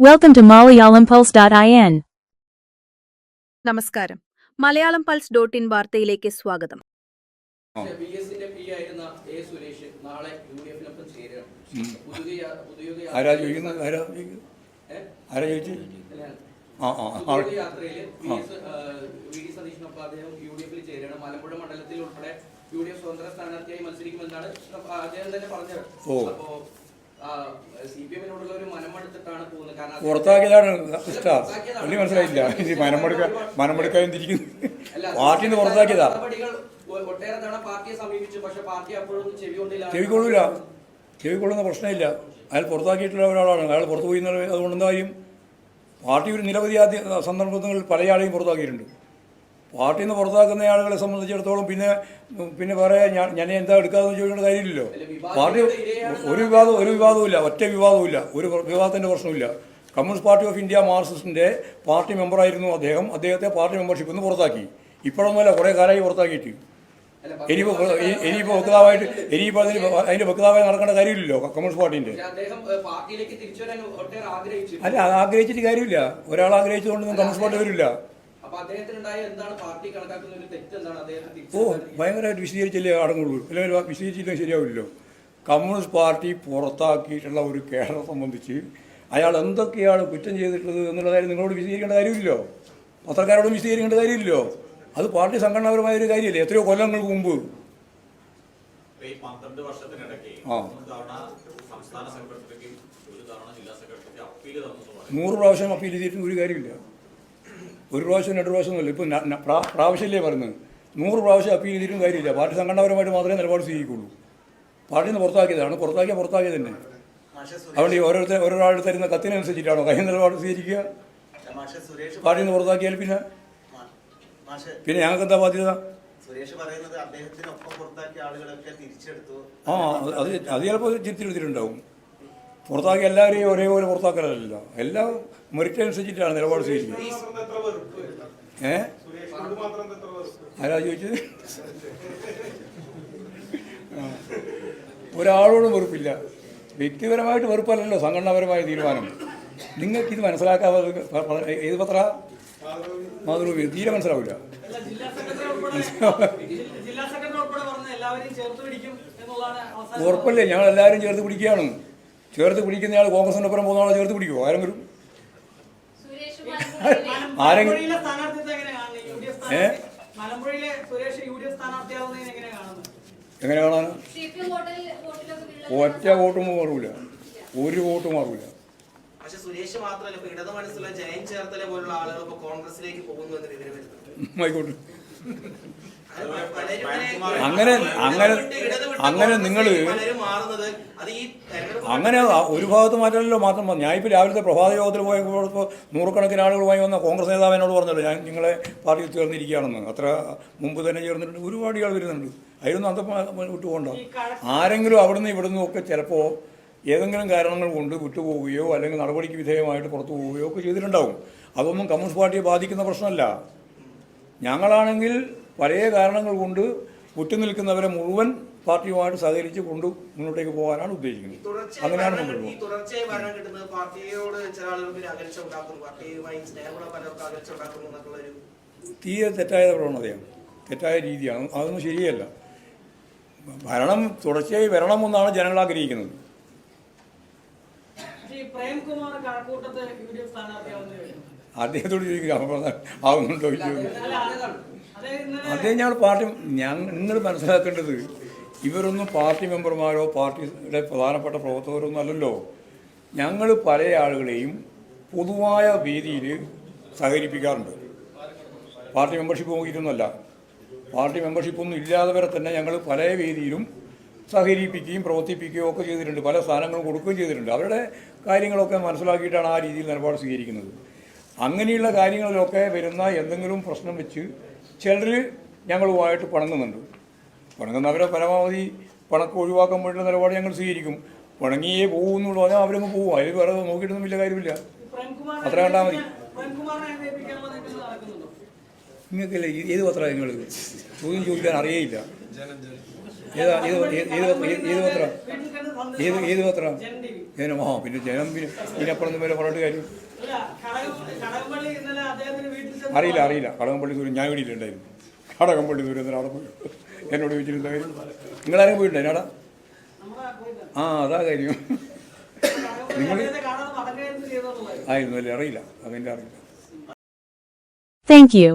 Welcome to MalayalamPulse.in. നമസ്കാരം. Malayalam Pulse dot in വാർത്തയിലേക്ക് സ്വാഗതം. ബിഎസ്സിന്റെ എസിന്റെ പി ആയിരുന്ന എ സുരേഷ് നാളെ യു ഡി ചേരുകയാണ്. പുതിയ പുതിയ ആരാ ചോദിക്കുന്നത് ആരാ ചോദിക്കുന്നത് ആരാ ചോദിച്ചു? ആ ആ ആ പുതിയ യാത്രയിൽ പി എസ് വി ഡി സതീഷിനൊപ്പം അദ്ദേഹം യു ഡി എഫിൽ ചേരുകയാണ്. മലമ്പുഴ മണ്ഡലത്തിൽ ഉൾപ്പെടെ യു ഡി എഫ് സ്വതന്ത്ര സ്ഥാനാർത്ഥിയായി മത്സരിക്കുമെന്നാണ് അദ്ദേഹം തന്നെ പറഞ്ഞത്. ഓ. അപ്പോ സി പി എമ്മിനോടുള്ള ഒരു അദ്ദേഹം- പുറത്താക്കിയതാണ് ഇഷ്ടാ. വലിയ മനസ്സിലായില്ല. മനമെടുക്കാൻ മനമെടുക്കാൻ തിരിക്കുന്നു പാർട്ടിന്ന് പാർട്ടിയിൽ നിന്ന് പുറത്താക്കിയതാ. പാർട്ടി ചെവിക്കൊള്ളൂല ചെവിക്കൊള്ളുന്ന പ്രശ്നമില്ല. അയാൾ പുറത്താക്കിയിട്ടുള്ള ഒരാളാണ്. അയാൾ പുറത്തു പോയി എന്നുള്ള അതുകൊണ്ട് എന്തായാലും പാർട്ടി ഒരു നിരവധി ആദ്യ സന്ദർഭങ്ങളിൽ പല ആളെയും പുറത്താക്കിയിട്ടുണ്ട്. പാർട്ടിയിൽ നിന്ന് പുറത്താക്കുന്ന ആളുകളെ സംബന്ധിച്ചിടത്തോളം പിന്നെ പിന്നെ പറയാ ഞാൻ ഞാൻ എന്താ എടുക്കാതെന്ന് ചോദിക്കേണ്ട കാര്യമില്ലല്ലോ. പാർട്ടി ഒരു വിവാദം ഒരു വിവാദവുമില്ല ഒറ്റ വിവാദവുമില്ല ഒരു വിവാദത്തിന്റെ പ്രശ്നമില്ല കമ്മ്യൂണിസ്റ്റ് പാർട്ടി ഓഫ് ഇന്ത്യ മാർക്സിസ്റ്റിന്റെ പാർട്ടി മെമ്പറായിരുന്നു അദ്ദേഹം. അദ്ദേഹത്തെ പാർട്ടി മെമ്പർഷിപ്പ് നിന്ന് പുറത്താക്കി. ഇപ്പോഴൊന്നുമല്ല കുറേ കാലമായി പുറത്താക്കിയിട്ട്. ഇനിയിപ്പോൾ ഇനിയിപ്പോൾ വക്താവായിട്ട് ഇനിയിപ്പോൾ അതിന് അതിന്റെ വക്താവായി നടക്കേണ്ട കാര്യമില്ലല്ലോ കമ്മ്യൂണിസ്റ്റ് പാർട്ടീന്റെ അല്ല അത് ആഗ്രഹിച്ചിട്ട് കാര്യമില്ല. ഒരാൾ ആഗ്രഹിച്ചുകൊണ്ടൊന്നും കമ്മ്യൂണിസ്റ്റ് പാർട്ടി വരില്ല. അപ്പൊ അദ്ദേഹത്തിനുണ്ടായ എന്താണ് പാർട്ടി കണക്കാക്കുന്ന ഒരു തെറ്റ് എന്താണ് അദ്ദേഹത്തിന് തിരിച്ചു ഓ ഭയങ്കരമായിട്ട് വിശദീകരിച്ചല്ലേ അടങ്ങുള്ളൂ അല്ലെങ്കിൽ വിശദീകരിച്ചില്ലെങ്കിൽ ശരിയാവില്ലല്ലോ. കമ്മ്യൂണിസ്റ്റ് പാർട്ടി പുറത്താക്കിയിട്ടുള്ള ഒരു കേരളം സംബന്ധിച്ച് അയാൾ എന്തൊക്കെയാണ് കുറ്റം ചെയ്തിട്ടുള്ളത് എന്നുള്ള കാര്യം നിങ്ങളോട് വിശദീകരിക്കേണ്ട കാര്യമില്ലല്ലോ. പത്രക്കാരോടും വിശദീകരിക്കേണ്ട കാര്യമില്ലല്ലോ. അത് പാർട്ടി സംഘടനാപരമായ ഒരു കാര്യമല്ലേ? എത്രയോ കൊല്ലങ്ങൾക്ക് മുമ്പ്. നൂറ് പ്രാവശ്യം അപ്പീൽ ചെയ്തിട്ടും ഒരു കാര്യമില്ല. ഒരു പ്രാവശ്യം രണ്ട് പ്രാവശ്യം ഒന്നുമില്ല. ഇപ്പം ന- ന- പ്രാ- പ്രാവശ്യമല്ലേ പറയുന്നത്. നൂറ് പ്രാവശ്യം അപ്പീൽ ചെയ്തിട്ടും കാര്യമില്ല. പാർട്ടി സംഘടനാപരമായിട്ട് മാത്രമേ നിലപാട് സ്വീകരിക്കുള്ളൂ. പാർട്ടിയിൽ നിന്ന് പുറത്താക്കിയതാണ്. പുറത്താക്കിയ പുറത്താക്കിയത് തന്നെ. അതുകൊണ്ട് ഈ ഓരോരുത്തർ ഓരോരാൾ തരുന്ന കത്തിനനുസരിച്ചിട്ടാണോ കൈ നിലപാട് സ്വീകരിക്കുക? പാർട്ടിയിൽ നിന്ന് പുറത്താക്കിയാൽ പിന്നെ? പിന്നെ ഞങ്ങൾക്ക് എന്താ ബാധ്യത ആ അത് അത് അത് ചിലപ്പോൾ തിരുത്തിയെടുത്തിട്ടുണ്ടാവും. പുറത്താക്കിയ എല്ലാവരെയും ഒരേപോലെ പുറത്താക്കലല്ല എല്ലാം മെറിറ്റ് അനുസരിച്ചിട്ടാണ് നിലപാട് സ്വീകരിക്കുന്നത്. ഏ? ആരാ ചോദിച്ചത്. ഒരാളോടും വെറുപ്പില്ല. വ്യക്തിപരമായിട്ട് വെറുപ്പല്ലല്ലോ സംഘടനാപരമായ തീരുമാനം. നിങ്ങൾക്കിത് മനസ്സിലാക്കാതെ പ- പ- ഏത് പത്ര? മാതൃഭൂമി. തീരെ മനസ്സിലാവില്ല. ജില്ലാ സെക്രട്ടറി ഉൾപ്പെടെ പറഞ്ഞ് എല്ലാവരെയും ചേർത്ത് പിടിക്കും എന്നുള്ളതാണ് അവസാനം. ഉറപ്പല്ലേ? ഞങ്ങൾ എല്ലാവരും ചേർത്ത് പിടിക്കുകയാണ്. ചേർത്ത് പിടിക്കുന്ന ആൾ കോൺഗ്രസിന്റെ ഒപ്പം പോകുന്ന ആളെ ചേർത്ത് പിടിക്കുമോ ആരെങ്കിലും? ആരെങ്കിലും? ഏ? എങ്ങനെ കാണാൻ ഒറ്റ വോട്ടും മാറൂല. ഒരു വോട്ട് മാറൂല. പക്ഷെ സുരേഷ് മാത്രമല്ല ഇപ്പൊ ഇടത് മനസ്സിലുള്ള ജയൻ ചേർത്തല പോലുള്ള ആളുകൾ ഇപ്പൊ കോൺഗ്രസിലേക്ക് പോകുന്നു എന്ന് വിവരം വരുന്നുണ്ട്. ആയിക്കോട്ടെ. അങ്ങനെ അങ്ങനെ അങ്ങനെ നിങ്ങൾ അങ്ങനെ ഒരു ഭാഗത്ത് മാറ്റമല്ലോ മാത്രം മതി. ഞാൻ ഇപ്പോൾ രാവിലത്തെ പ്രഭാത യോഗത്തിൽ പോയപ്പോൾ നൂറുകണക്കിന് ആളുകളുമായി വന്ന കോൺഗ്രസ് നേതാവ് എന്നോട് പറഞ്ഞല്ലോ ഞാൻ നിങ്ങളെ പാർട്ടിയിൽ ചേർന്നിരിക്കുകയാണെന്ന്. അത്ര മുമ്പ് തന്നെ ചേർന്നിട്ടുണ്ട്. ഒരുപാട് ആൾ വരുന്നുണ്ട്. അതിലൊന്നും അന്ത വിട്ടുപോകണ്ട. ആരെങ്കിലും അവിടുന്ന് ഇവിടുന്ന് ഒക്കെ ചിലപ്പോൾ ഏതെങ്കിലും കാരണങ്ങൾ കൊണ്ട് വിട്ടുപോവുകയോ അല്ലെങ്കിൽ നടപടിക്ക് വിധേയമായിട്ട് പുറത്തു പോവുകയോ ഒക്കെ ചെയ്തിട്ടുണ്ടാവും. അതൊന്നും കമ്മ്യൂണിസ്റ്റ് പാർട്ടിയെ ബാധിക്കുന്ന പ്രശ്നമല്ല. ഞങ്ങളാണെങ്കിൽ പല കാരണങ്ങൾ കൊണ്ട് വിട്ടുനിൽക്കുന്നവരെ മുഴുവൻ പാർട്ടിയുമായിട്ട് സഹകരിച്ച് കൊണ്ട് മുന്നോട്ടേക്ക് പോകാനാണ് ഉദ്ദേശിക്കുന്നത്. അങ്ങനെയാണ് മുന്നോട്ട് തീരെ തെറ്റായ പ്രവണതയാണ് തെറ്റായ രീതിയാണ്. അതൊന്നും ശരിയല്ല. ഭരണം തുടർച്ചയായി വരണമെന്നാണ് ജനങ്ങൾ ആഗ്രഹിക്കുന്നത്. അദ്ദേഹത്തോട് ചോദിക്കുക ആവുന്നുണ്ടോ ഇല്ലയോ അദ്ദേഹം ഞങ്ങൾ പാർട്ടി ഞങ്ങൾ നിങ്ങൾ മനസ്സിലാക്കേണ്ടത് ഇവരൊന്നും പാർട്ടി മെമ്പർമാരോ പാർട്ടിയുടെ പ്രധാനപ്പെട്ട പ്രവർത്തകരൊന്നും അല്ലല്ലോ. ഞങ്ങൾ പല ആളുകളെയും പൊതുവായ വേദിയിൽ സഹകരിപ്പിക്കാറുണ്ട്. പാർട്ടി മെമ്പർഷിപ്പ് നോക്കിയിട്ടൊന്നുമല്ല. പാർട്ടി മെമ്പർഷിപ്പൊന്നും ഇല്ലാതെ വരെ തന്നെ ഞങ്ങൾ പല വേദിയിലും സഹകരിപ്പിക്കുകയും പ്രവർത്തിപ്പിക്കുകയും ഒക്കെ ചെയ്തിട്ടുണ്ട്. പല സ്ഥാനങ്ങളും കൊടുക്കുകയും ചെയ്തിട്ടുണ്ട്. അവരുടെ കാര്യങ്ങളൊക്കെ മനസ്സിലാക്കിയിട്ടാണ് ആ രീതിയിൽ നിലപാട് സ്വീകരിക്കുന്നത്. അങ്ങനെയുള്ള കാര്യങ്ങളിലൊക്കെ വരുന്ന എന്തെങ്കിലും പ്രശ്നം വെച്ച് ചിലർ ഞങ്ങളുമായിട്ട് പണങ്ങുന്നുണ്ട്. പണങ്ങുന്നവരെ പരമാവധി പണക്ക് ഒഴിവാക്കാൻ വേണ്ടിയുള്ള നിലപാട് ഞങ്ങൾ സ്വീകരിക്കും. പണങ്ങിയേ പോകുന്നുള്ളൂ പറഞ്ഞാൽ അവരങ്ങ് പോകും അതിൽ വേറെ നോക്കിയിട്ടൊന്നും വലിയ കാര്യമില്ല. അത്ര കണ്ടാൽ മതി. നിങ്ങൾക്കില്ല ഏത് പത്രമാണ് നിങ്ങൾ? ചോദ്യം ചോദിക്കാൻ അറിയയില്ല. ഏതാ ഏത് ഏത് ഏത് പത്ര- ഏത് ഏത് പത്രം. ജനം ആ പിന്നെ ജനം പിന്നെ ഇതിനപ്പുറം വരെ പറഞ്ഞിട്ട് കാര്യം അറിയില്ല അറിയില്ല. കടകംപള്ളി ദൂരം ഞാൻ വീട്ടിലുണ്ടായിരുന്നു കടകംപള്ളി ദൂരം അവിടെ പോയി. എന്നോട് ചോദിച്ചിരുന്ന കാര്യം നിങ്ങളാരും പോയിട്ടുണ്ടായിരുന്നു അവിടെ ആ അതാ കാര്യം. നിങ്ങൾ ആയിരുന്നു അല്ലേ അറിയില്ല. അതെന്റെ അറിയില്ല. Thank you.